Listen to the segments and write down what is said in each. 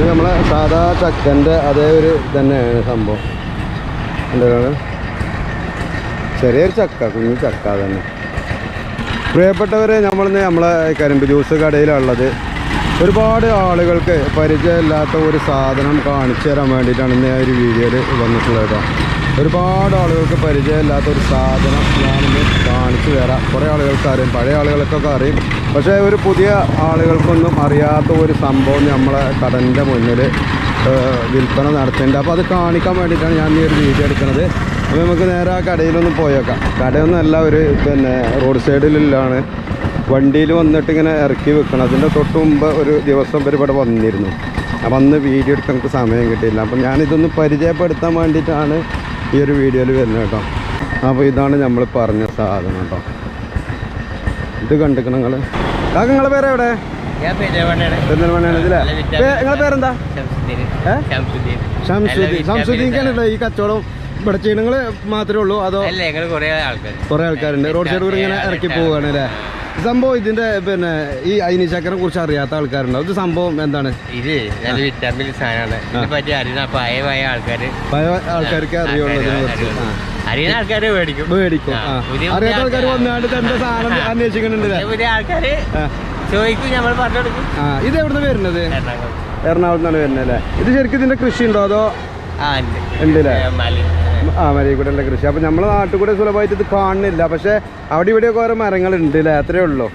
ഇത് നമ്മളെ സാധാ ചക്കന്റെ അതേ ഒരു തന്നെയാണ് സംഭവം. എന്താണ് ചെറിയൊരു ചക്ക കുഞ്ഞു ചക്ക തന്നെ പ്രിയപ്പെട്ടവരെ നമ്മളിന്ന് നമ്മളെ കരിമ്പ് ജ്യൂസ് കടയിലുള്ളത് ഒരുപാട് ആളുകൾക്ക് പരിചയമില്ലാത്ത ഒരു സാധനം കാണിച്ചു തരാൻ വേണ്ടിയിട്ടാണ് ഇന്ന് ഒരു വീഡിയോയിൽ വന്നിട്ടുള്ളത് ഒരുപാട് ആളുകൾക്ക് പരിചയമില്ലാത്ത ഒരു സാധനം ഞാനിന്ന് കാണിച്ചു തരാം. കുറേ ആളുകൾക്ക് അറിയും പഴയ ആളുകൾക്കൊക്കെ അറിയും. പക്ഷേ ഒരു പുതിയ ആളുകൾക്കൊന്നും അറിയാത്ത ഒരു സംഭവം നമ്മളെ കടലിന്റെ മുന്നിൽ വിൽപ്പന നടത്തുന്നുണ്ട് അപ്പോൾ അത് കാണിക്കാൻ വേണ്ടിയിട്ടാണ് ഞാൻ ഈ ഒരു വീഡിയോ എടുക്കുന്നത്. അപ്പോൾ നമുക്ക് നേരെ ആ കടയിലൊന്ന് പോയേക്കാം. കടയൊന്നുമല്ല ഒരു പിന്നെ റോഡ് സൈഡിലാണ് വണ്ടിയിൽ വന്നിട്ട് ഇങ്ങനെ ഇറക്കി വെക്കണം. അതിന്റെ തൊട്ട് മുമ്പ് ഒരു ദിവസം ഇവിടെ വന്നിരുന്നു. അപ്പം അന്ന് വീഡിയോ എടുക്കാൻ നമുക്ക് സമയം കിട്ടിയില്ല. അപ്പം ഞാനിതൊന്ന് പരിചയപ്പെടുത്താൻ വേണ്ടിയിട്ടാണ് ഈ ഒരു വീഡിയോയിൽ വരുന്നത് കേട്ടോ. അപ്പോൾ ഇതാണ് നമ്മൾ പറഞ്ഞ സാധനം കേട്ടോ. ഇത് കണ്ടിക്കണം നിങ്ങൾ. കാക്ക നിങ്ങളെ പേര് എവിടെ? നിങ്ങളെ പേരെന്താ? ഷംസുദ്ദീൻക്കാണ് ഈ കച്ചവടം ഇവിടെ ചെയ്യണങ്ങൾ മാത്രമേ ഉള്ളൂ അതോ കുറെ ആൾക്കാരുണ്ട്. റോഡ് സൈഡ് കൂടെ ഇങ്ങനെ ഇറക്കി പോവുകയാണ് അല്ലേ? സംഭവം ഇതിന്റെ പിന്നെ ഈ അയിനി ചക്കനെ കുറിച്ച് അറിയാത്ത ആൾക്കാരുണ്ടാവും ഇത് സംഭവം എന്താണ്? ഇത് നല്ല വിറ്റാമിൻ സാധനമാണ്. ഇതിനെ പറ്റി അറിയുന്ന പഴയ പഴയ ആൾക്കാർ പഴയ ആൾക്കാർക്ക് അറിയുള്ളൂ ഇതിനെ കുറിച്ച്. അറിയുന്ന ആൾക്കാർ മേടിക്കും. മേടിക്കും. ആ ആ, പുതിയ അറിയാത്ത ആൾക്കാർ വന്നാണ്ട് തന്റെ സാധനം അന്വേഷിക്കുന്നുണ്ട് പുതിയ ആൾക്കാര് ചോദിക്കും നമ്മൾ പറഞ്ഞു കൊടുക്കും. ആ. ഇത് എവിടുന്ന് വരുന്നത്? എറണാകുളം. എറണാകുളത്ത് നിന്നാണ് വരുന്നത് അല്ലേ? ഇത് ശരിക്കും ഇതിന്റെ കൃഷി ഉണ്ടോ അതോ ആ ഉണ്ട്. ഉണ്ടല്ലേ? മലി ആ മരിക്കൂടെ കൃഷി. അപ്പോൾ നമ്മളെ നാട്ടുകൂടെ സുലഭമായിട്ട് ഇത് കാണുന്നില്ല. പക്ഷേ അവിടെ ഇവിടെയൊക്കെ ഓരോ മരങ്ങളുണ്ട് അല്ലേ അത്രയേ ഉള്ളൂ.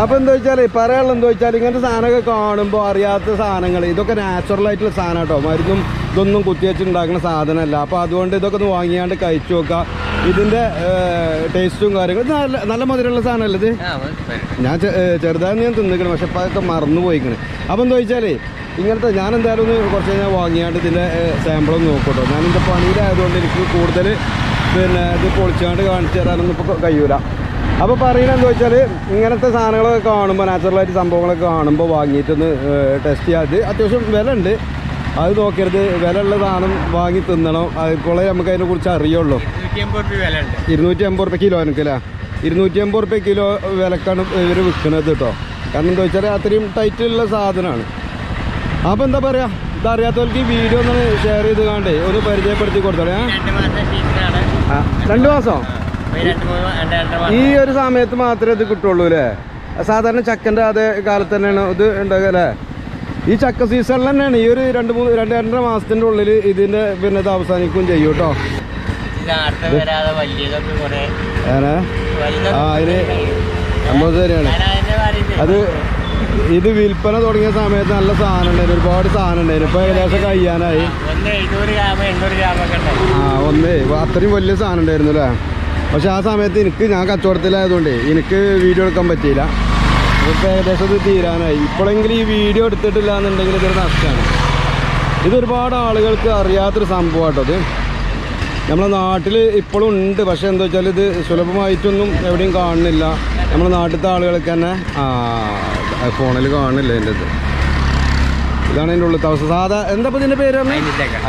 അപ്പോൾ അപ്പൊ എന്താ വെച്ചാൽ പറയാനുള്ള എന്താ വെച്ചാൽ ഇങ്ങനത്തെ സാധനമൊക്കെ കാണുമ്പോൾ അറിയാത്ത സാധനങ്ങൾ ഇതൊക്കെ നാച്ചുറൽ ആയിട്ടുള്ള സാധനം കേട്ടോ മരുന്നും ഇതൊന്നും കുത്തിവെച്ചിട്ടുണ്ടാക്കുന്ന സാധനമല്ല. അപ്പോൾ അതുകൊണ്ട് ഇതൊക്കെ ഒന്ന് വാങ്ങിയാണ്ട് കഴിച്ചു നോക്കാം ഇതിന്റെ ടേസ്റ്റും കാര്യങ്ങളും നല്ല നല്ല മധുരമുള്ള സാധനമല്ലേ ഇത്. ഞാൻ ചെറുതാന്ന് ഞാൻ തിന്നിക്കണം പക്ഷെ ഇപ്പം അതൊക്കെ മറന്നു പോയിക്കണ്. അപ്പം എന്താ വെച്ചാലേ ഇങ്ങനത്തെ ഞാൻ എന്തായാലും ഒന്ന് കുറച്ച് കഴിഞ്ഞാൽ വാങ്ങിയാണ്ട് ഇതിന്റെ സാമ്പിളൊന്ന് നോക്കട്ടോ. ഞാൻ ഇതിന്റെ പണിയിലായതുകൊണ്ട് എനിക്ക് കൂടുതൽ പിന്നെ ഇത് പൊളിച്ചാണ്ട് കാണിച്ചു തരാനൊന്നും ഇപ്പോൾ കഴിയൂല. അപ്പോൾ പറയുന്നത് എന്താ വെച്ചാൽ ഇങ്ങനത്തെ സാധനങ്ങളൊക്കെ കാണുമ്പോൾ നാച്ചുറലായിട്ട് സംഭവങ്ങളൊക്കെ കാണുമ്പോൾ വാങ്ങിയിട്ടൊന്ന് ടെസ്റ്റ് ചെയ്യാതെ അത് അത്യാവശ്യം വില ഉണ്ട് അത് നോക്കരുത്. വില ഉള്ള സാധനം വാങ്ങി തിന്നണം. അതുപോലെ നമുക്ക് അതിനെ കുറിച്ച് അറിയുള്ളൂ. ഇരുന്നൂറ്റി അമ്പത് റുപ്യ കിലോ എനിക്കല്ലേ ഇരുന്നൂറ്റി അമ്പത് റുപ്യ കിലോ വിലക്കാണ് ഇവർ വിൽക്കുന്നത് കേട്ടോ കാരണം എന്താ വെച്ചാൽ അത്രയും ടൈറ്റുള്ള സാധനമാണ്. അപ്പോൾ എന്താ പറയുക ഇതറിയാത്തവർക്ക് ഈ വീഡിയോ ഒന്ന് ഷെയർ ചെയ്ത് കാണ്ടേ. ഒന്ന് പരിചയപ്പെടുത്തി കൊടുത്തോളേ രണ്ട് മാസം ഈ ഒരു സമയത്ത് മാത്രമേ ഇത് കിട്ടുള്ളൂ അല്ലേ? സാധാരണ ചക്കന്റെ അതേ കാലത്ത് തന്നെയാണ് ഇത് ഉണ്ടാകുക അല്ലേ? ഈ ചക്ക സീസണിൽ തന്നെയാണ് ഈ ഒരു രണ്ട് മൂന്ന് രണ്ട് രണ്ടര മാസത്തിന്റെ ഉള്ളിൽ ഇതിന്റെ പിന്നെ ഇത് അവസാനിക്കുകയും ചെയ്യും കേട്ടോ. ആ അതിന് സംഭവം ശരിയാണ് അത് ഇത് വിൽപ്പന തുടങ്ങിയ സമയത്ത് നല്ല സാധനം ഉണ്ടായിരുന്നു ഒരുപാട് സാധനം ഉണ്ടായിരുന്നു. ഇപ്പൊ ഏകദേശം കഴിയാനായി. ആ ഒന്നേ. അത്രയും വലിയ സാധനം ഉണ്ടായിരുന്നു അല്ലേ? പക്ഷെ ആ സമയത്ത് എനിക്ക് ഞാൻ കച്ചവടത്തിലായതുകൊണ്ട് എനിക്ക് വീഡിയോ എടുക്കാൻ പറ്റിയില്ല. ഇപ്പൊ ഏകദേശം ഇത് തീരാനായി. ഇപ്പോഴെങ്കിലും ഈ വീഡിയോ എടുത്തിട്ടില്ല എന്നുണ്ടെങ്കിൽ ഇതൊരു നഷ്ടമാണ്. ഇതൊരുപാട് ആളുകൾക്ക് അറിയാത്തൊരു സംഭവം അത് നമ്മളെ നമ്മുടെ നാട്ടിൽ ഇപ്പോഴും ഉണ്ട്. പക്ഷെ എന്താ വെച്ചാൽ ഇത് സുലഭമായിട്ടൊന്നും എവിടെയും കാണുന്നില്ല. നമ്മളെ നാട്ടിലത്തെ ആളുകൾക്ക് തന്നെ ഫോണിൽ കാണുന്നില്ല എന്റെ ഇത്. ഇതാണ് അതിന്റെ ഉള്ളിലത്തെ അവസ്ഥ. സാധാ എന്താ ഇതിന്റെ പേര്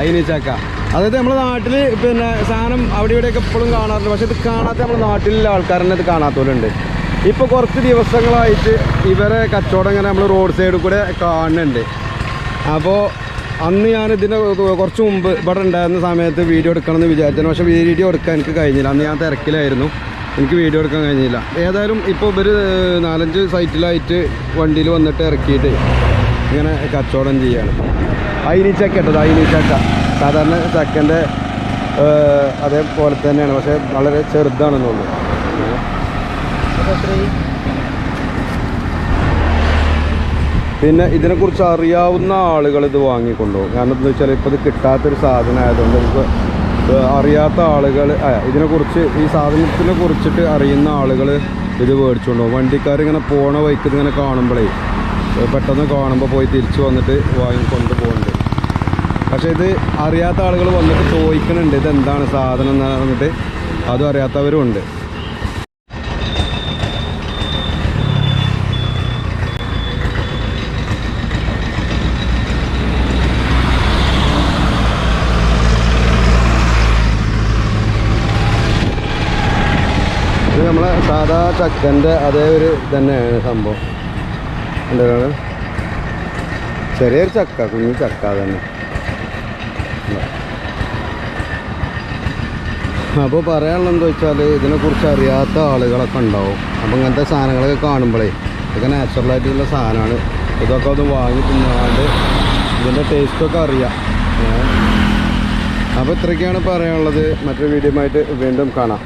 അയിനിച്ചാക്ക. അതായത് നമ്മളെ നാട്ടിൽ പിന്നെ സാധനം അവിടെ ഇവിടെയൊക്കെ എപ്പോഴും കാണാറുണ്ട്. പക്ഷെ ഇത് കാണാത്ത നമ്മുടെ നാട്ടിലുള്ള ആൾക്കാരെന്നെ ഇത് കാണാത്തവരുണ്ട്. ഇപ്പോൾ കുറച്ച് ദിവസങ്ങളായിട്ട് ഇവരെ കച്ചവടം ഇങ്ങനെ നമ്മൾ റോഡ് സൈഡിൽ കൂടെ കാണുന്നുണ്ട് അപ്പോൾ അന്ന് ഞാൻ ഇതിന്റെ കുറച്ച് മുമ്പ് ഇവിടെ ഉണ്ടായിരുന്ന സമയത്ത് വീഡിയോ എടുക്കണമെന്ന് വിചാരിച്ചു പക്ഷേ വീഡിയോ എടുക്കാൻ എനിക്ക് കഴിഞ്ഞില്ല. അന്ന് ഞാൻ തിരക്കിലായിരുന്നു. എനിക്ക് വീഡിയോ എടുക്കാൻ കഴിഞ്ഞില്ല. ഏതായാലും ഇപ്പോൾ ഇവർ നാലഞ്ച് സൈറ്റിലായിട്ട് വണ്ടിയിൽ വന്നിട്ട് ഇറക്കിയിട്ട് ഇങ്ങനെ കച്ചവടം ചെയ്യാണ്. അയിനി അയിനിച്ചക്ക ഇട്ടത് ചക്ക. സാധാരണ ചക്കന്റെ അതേപോലെ തന്നെയാണ്. പക്ഷേ വളരെ ചെറുതാണെന്നുള്ളൂ. പിന്നെ ഇതിനെക്കുറിച്ച് അറിയാവുന്ന ആളുകൾ ഇത് വാങ്ങിക്കൊണ്ടുപോകും കാരണം എന്താ വെച്ചാൽ ഇപ്പോൾ ഇത് കിട്ടാത്തൊരു സാധനം ആയതുകൊണ്ട് നമുക്ക് അറിയാത്ത ആളുകൾ ഇതിനെക്കുറിച്ച് ഈ സാധനത്തിനെ കുറിച്ചിട്ട് അറിയുന്ന ആളുകൾ ഇത് മേടിച്ചുകൊണ്ടുപോകും വണ്ടിക്കാർ ഇങ്ങനെ പോണ വഴിക്ക് ഇങ്ങനെ കാണുമ്പോഴേ പെട്ടെന്ന് കാണുമ്പോൾ പോയി തിരിച്ചു വന്നിട്ട് വാങ്ങിക്കൊണ്ട് പോകുന്നുണ്ട് പക്ഷേ ഇത് അറിയാത്ത ആളുകൾ വന്നിട്ട് ചോദിക്കുന്നുണ്ട് ഇതെന്താണ് സാധനം എന്ന് പറഞ്ഞിട്ട് അതും അറിയാത്തവരും ഉണ്ട് ഇത് നമ്മളെ സാധാ ചക്കന്റെ അതേ ഒരു തന്നെയാണ് സംഭവം. എന്താണ്? ചെറിയൊരു ചക്ക കുഞ്ഞു ചക്ക തന്നെ അപ്പോൾ പറയാനുള്ളത് എന്താ വെച്ചാൽ ഇതിനെക്കുറിച്ച് അറിയാത്ത ആളുകളൊക്കെ ഉണ്ടാവും. അപ്പോൾ ഇങ്ങനത്തെ സാധനങ്ങളൊക്കെ കാണുമ്പോഴേ ഇതൊക്കെ നാച്ചുറലായിട്ടുള്ള സാധനമാണ്. ഇതൊക്കെ ഒന്ന് വാങ്ങി തിന്നാണ്ട് ഇതിന്റെ ടേസ്റ്റൊക്കെ അറിയാം. അപ്പോൾ ഇത്രയൊക്കെയാണ് പറയാനുള്ളത്. മറ്റൊരു വീഡിയോ ആയിട്ട് വീണ്ടും കാണാം.